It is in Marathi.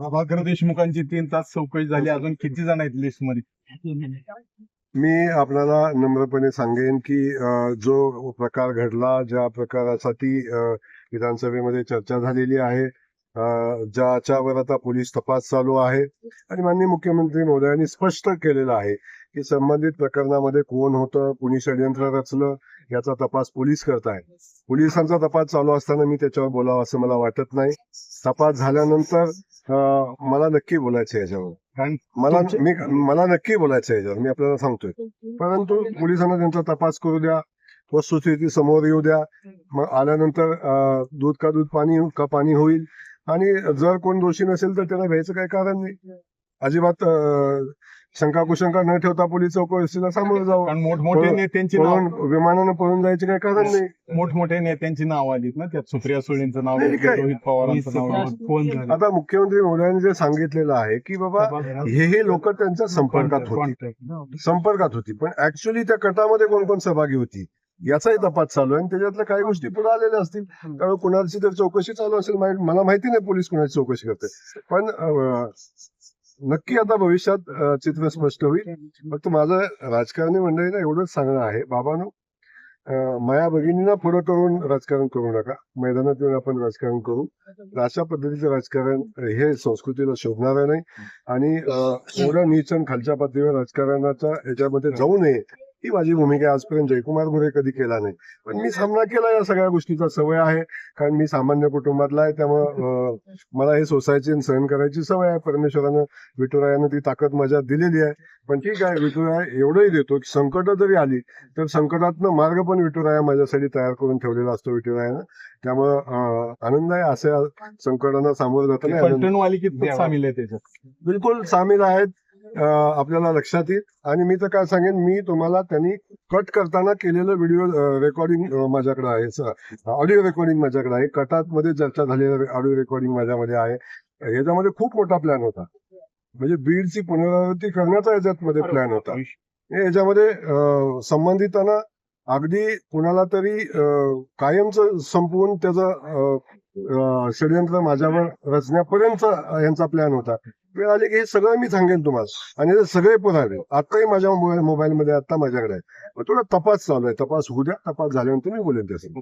प्रभाकर देशमुखांची तीन तास चौकशी झाली. अजून किती जण आहेत लिस्टमध्ये? मी आपल्याला नम्रपणे सांगेन की जो प्रकार घडला ज्या प्रकारासाठी विधानसभेमध्ये चर्चा झालेली आहे ज्याच्यावर आता पोलीस तपास चालू आहे आणि माननीय मुख्यमंत्री महोदयांनी स्पष्ट केलेलं आहे की संबंधित प्रकरणामध्ये कोण होतं कुणी षडयंत्र रचलं याचा तपास पोलीस करताय पोलिसांचा तपास चालू असताना मी त्याच्यावर बोलावं असं मला वाटत नाही. तपास झाल्यानंतर मला नक्की बोलायचं आहे याच्यावर. कारण मला मी मला नक्की बोलायचं आहे याच्यावर. मी आपल्याला सांगतोय. परंतु पोलिसांना त्यांचा तपास करू द्या. वस्तुस्थिती समोर येऊ द्या. मग आल्यानंतर दूध का दूध पाणी का पाणी होईल? आणि जर कोण दोषी नसेल तर त्याला भ्यायचं काही कारण नाही. अजिबात शंका कुशंका न ठेवता पोलीस चौकशीला सामोरं जावं. कारण मोठमोठे नेत्यांची पळून नाव विमानानं पळून जायचे काही कारण नाही. मोठमोठ्या नेत्यांची नाव आलीत ना त्यात? सुप्रिया सुळेंचं नाव नाही, आहे, काय? रोहित पवारांचं नाव आहे. फोन झाला? आता मुख्यमंत्री महोदयांनी जे सांगितलेलं आहे की बाबा हे हे लोक त्यांच्या संपर्कात होते. संपर्कात होती. पण ऍक्च्युली त्या कटामध्ये कोण कोण सहभागी होती याचाही तपास चालू आहे. आणि त्याच्यातल्या काही गोष्टी पुढे आलेल्या असतील. त्यामुळे कुणाची तर चौकशी चालू असेल माहित- मला माहिती नाही पोलीस कुणाची चौकशी करते. पण अं, नक्की आता भविष्यात चित्र स्पष्ट होईल. फक्त माझं राजकारणी मंडळीला एवढंच सांगणं आहे. बाबांनो माया भगिनींना पुढं करून राजकारण करू नका. मैदानात येऊन आपण राजकारण करू. अशा पद्धतीचं राजकारण हे संस्कृतीला शोभणार नाही. आणि एवढं खालच्या पातळीवर राजकारणाच्या याच्यामध्ये जाऊ नये. ही माझी भूमिका. आजपर्यंत. जयकुमार मोरे कधी केला नाही. पण मी सामना केला या सगळ्या गोष्टीचा. सवय आहे. कारण मी सामान्य कुटुंबातला आहे. त्यामुळं मला हे सोसायची सहन करायची सवय आहे. परमेश्वरानं विठुरायानं ती ताकद माझ्यात दिलेली आहे. पण ठीक आहे. विठुराया एवढंही देतो की संकट जरी आली तर संकटातनं मार्ग पण विठुराया माझ्यासाठी तयार करून ठेवलेला असतो विठुरायानं. त्यामुळं आनंद आहे. अशा संकटांना सामोरं जाताना बिलकुल सामील आहेत. आपल्याला लक्षात येईल. आणि मी तर काय सांगेन मी तुम्हाला त्यांनी कट करताना केलेलं व्हिडिओ रेकॉर्डिंग माझ्याकडे आहे. ऑडिओ रेकॉर्डिंग माझ्याकडे आहे. कटात मध्ये चर्चा झालेलं ऑडिओ रेकॉर्डिंग माझ्यामध्ये आहे. याच्यामध्ये खूप मोठा प्लॅन होता. म्हणजे बीडची पुनरावृत्ती करण्याचा याच्यात प्लॅन होता. याच्यामध्ये संबंधितांना अगदी कुणाला तरी कायमचं संपवून त्याचं षडयंत्र माझ्यावर रचण्यापर्यंत यांचा प्लॅन होता. वेळ आली की हे सगळं मी सांगेन तुम्हाला. आणि सगळे पुरावे आताही माझ्या मोबाईल मोबाईलमध्ये आता माझ्याकडे आहे. थोडा तपास चालू आहे. तपास होऊ द्या तपास झाल्यानंतर मी बोलेन त्याचं